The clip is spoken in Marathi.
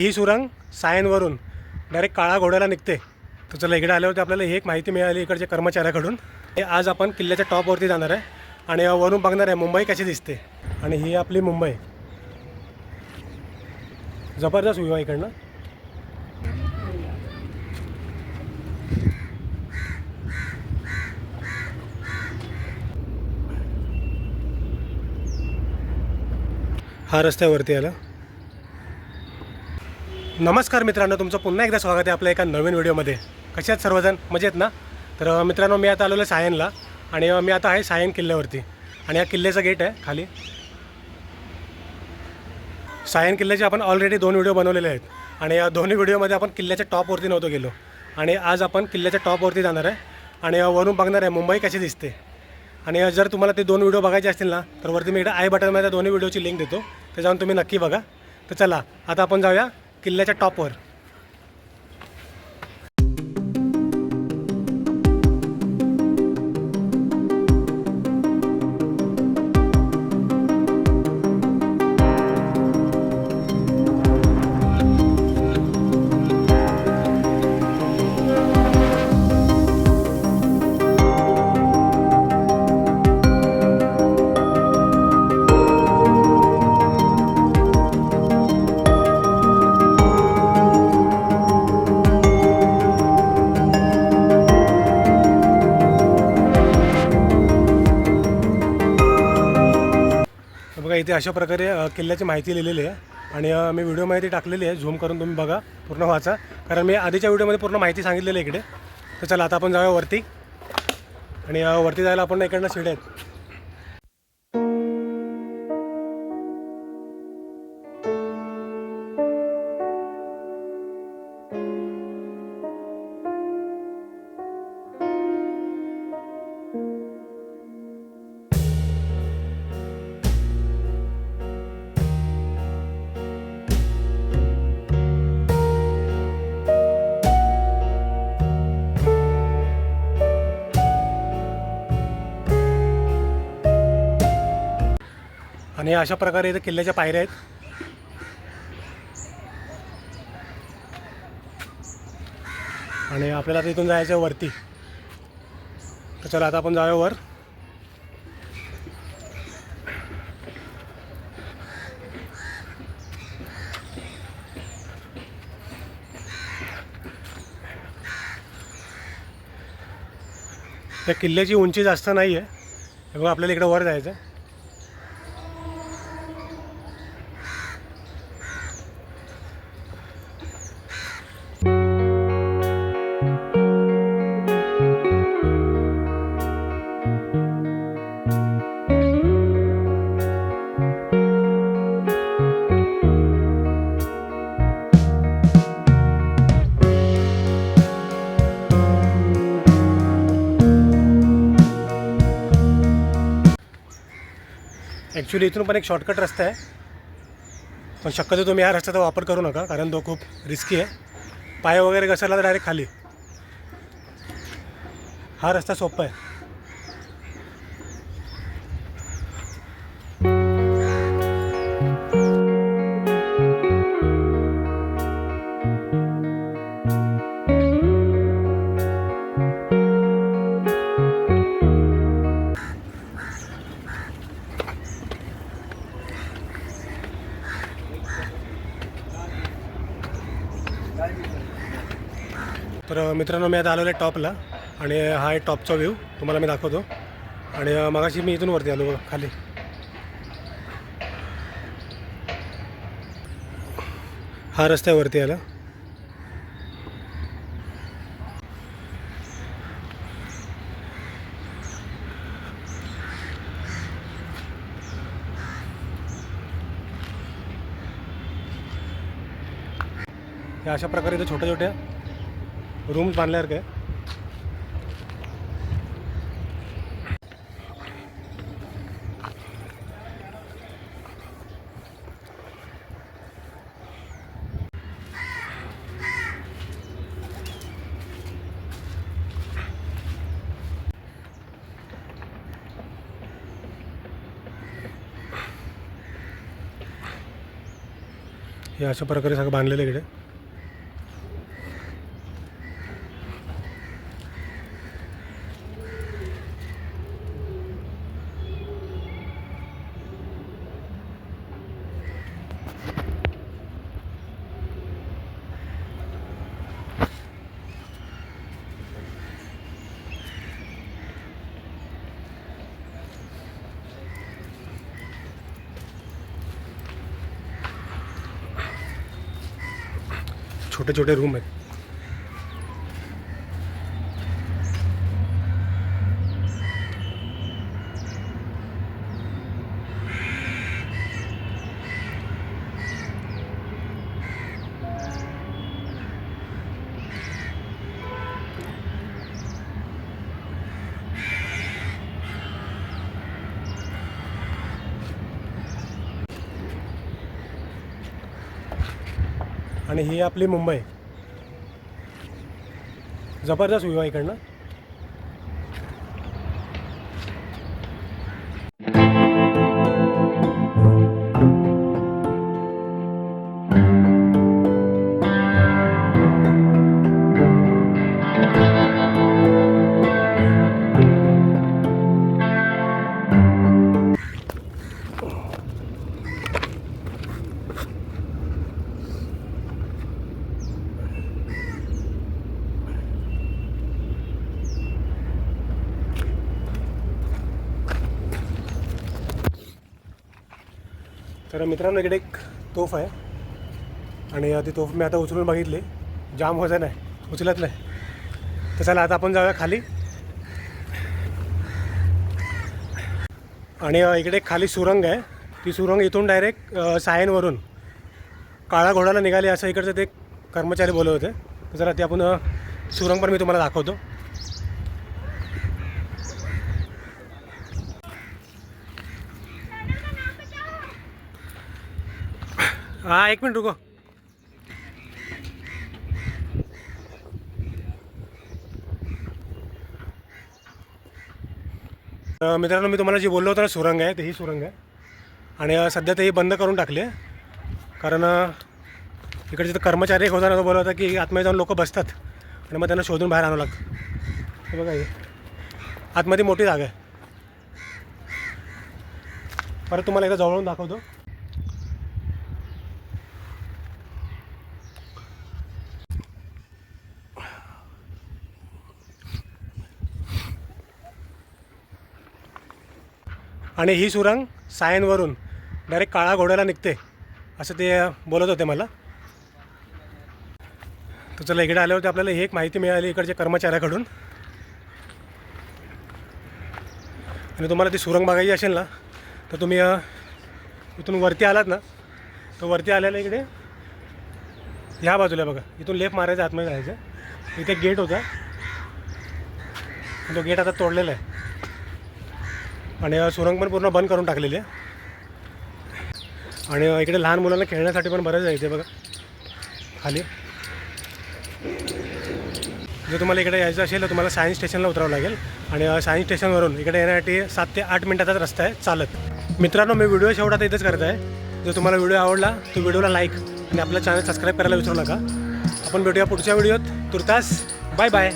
ही सुरंग सायनवरून डायरेक्ट काळा घोड्याला निघते. तर चला इकडे आल्यावरती आपल्याला ही एक माहिती मिळाली इकडच्या कर्मचाऱ्याकडून. आज आपण किल्ल्याच्या टॉपवरती जाणार आहे. आणि वरून बघणार आहे मुंबई कशी दिसते. आणि ही आपली मुंबई. जबरदस्त व्ह्यू आहे इकडनं. हा रस्त्यावरती आला. नमस्कार मित्रांनो तुमचं पुन्हा एकदा स्वागत आहे आपल्या एका नवीन व्हिडिओमध्ये. कसे आहेत सर्वजण? मजेत ना? तर मित्रांनो मी आता आलेलो आहे सायनला आणि मी आता आहे सायन किल्ल्यावरती आणि हा किल्ल्याचं गेट आहे खाली. सायन किल्ल्याचे आपण ऑलरेडी दोन व्हिडिओ बनवलेले आहेत आणि या दोन्ही व्हिडिओमध्ये आपण किल्ल्याच्या टॉपवरती नव्हतो गेलो आणि आज आपण किल्ल्याच्या टॉपवरती जाणार आहे आणि वरून बघणार आहे मुंबई कशी दिसते. आणि जर तुम्हाला ते दोन व्हिडिओ बघायचे असतील ना तर वरती मी इकडे आय बटनमध्ये दोन्ही व्हिडिओची लिंक देतो. ते जाऊन तुम्ही नक्की बघा. तर चला आता आपण जाऊया. किल्ल्याच्या टॉपवर. बघा इथे अशा प्रकारे किल्ल्याची माहिती लिहिलेली आहे. आणि मी व्हिडिओ माहिती टाकलेली आहे झूम करून तुम्ही बघा पूर्ण वाचा. कारण मी आधीच्या व्हिडिओमध्ये पूर्ण माहिती सांगितलेली आहे इकडे. तर चला आता आपण जाऊया वरती. आणि वरती जायला आपण इकडनं शिड्या आहेत. आणि अशा प्रकारे इथे किल्ल्याच्या पायऱ्या आहेत. आणि आपल्याला तिथून इथून जायचं आहे वरती. तर चला आता आपण जाऊया वर. त्या किल्ल्याची उंची जास्त नाही आहे हे आपल्याला इकडे वर जायचं ॲक्च्युली इथून पण एक शॉर्टकट रस्ता आहे. पण शक्यतो तुम्ही या रस्त्याचा वापर करू नका कारण तो खूप रिस्की आहे. पाय वगैरे घसरला तर डायरेक्ट खाली. हा रस्ता सोपा आहे. तर मित्रांनो मी आता आलेलो आहे टॉपला आणि हा आहे टॉपचा व्ह्यू तुम्हाला मी दाखवतो. आणि मगाशी मी इथून वरती आलो खाली. हा रस्त्यावरती आला. या अशा प्रकारे इथं छोट्या छोट्या रूम्स बांधल्यासारखं आहे हे अशा प्रकारे सगळं बांधलेलं इकडे. छोटे छोटे रूम आहेत. आणि ही आपली मुंबई. जबरदस्त व्ह्यू आहे इकडनं. तर मित्रांनो इकडे एक तोफ आहे. आणि ती तोफ मी आता उचलून बघितली. जाम वजन आहे. उचलत नाही. तर चला आता आपण जाऊया खाली. आणि इकडे एक खाली सुरंग आहे. ती सुरंग इथून डायरेक्ट सायनवरून काळा घोडाला निघाली असं इकडचं ते कर्मचारी बोलत होते. तर जरा ते आपण सुरंग पण मी तुम्हाला दाखवतो. हां एक मिनिट रुको. मित्रांनो मी तुम्हाला जे बोललो होतं ना सुरंग आहे ते ही सुरंग आहे. आणि सध्या ते ही बंद करून टाकले. कारण इकडचे तर कर्मचारी एक होता ना तो बोलत होता की आतमध्ये जाऊन लोक बसतात. आणि मग त्यांना शोधून बाहेर आणावं लागतं. बघा हे. आतमध्ये मोठी जागा आहे. परत तुम्हाला एकदा जवळून दाखवतो. आणि ही सुरंग सायनवरून डायरेक्ट काळा घोड्याला निघते असं ते बोलत होते मला. तर चला इकडे आल्यावरती आपल्याला ही एक माहिती मिळाली इकडच्या कर्मचाऱ्याकडून. आणि तुम्हाला ती सुरंग बघायची असेल ना तर तुम्ही इथून वरती आलात ना तर वरती आल्याला इकडे ह्या बाजूला बघा. इथून लेफ्ट मारायचं आतमध्ये जायचं. इथे गेट होता. तो गेट आता तोडलेला आहे. आणि सुरंग पण पूर्ण बंद करून टाकलेली आहे. आणि इकडे लहान मुलांना खेळण्यासाठी पण बरंच आहे इथे बघा. खाली. जर तुम्हाला इकडे यायचं असेल तर तुम्हाला सायन्स स्टेशनला उतरावं लागेल. आणि सायन्स स्टेशनवरून इकडे येण्यासाठी सात ते आठ मिनिटाचाच रस्ता आहे चालत. मित्रांनो मी व्हिडिओ शेवटात इथंच करत आहे. जर तुम्हाला व्हिडिओ आवडला तर व्हिडिओला लाईक आणि आपला चॅनल सबस्क्राईब करायला विसरू नका. आपण भेटूया पुढच्या व्हिडिओत. तुर्तास बाय बाय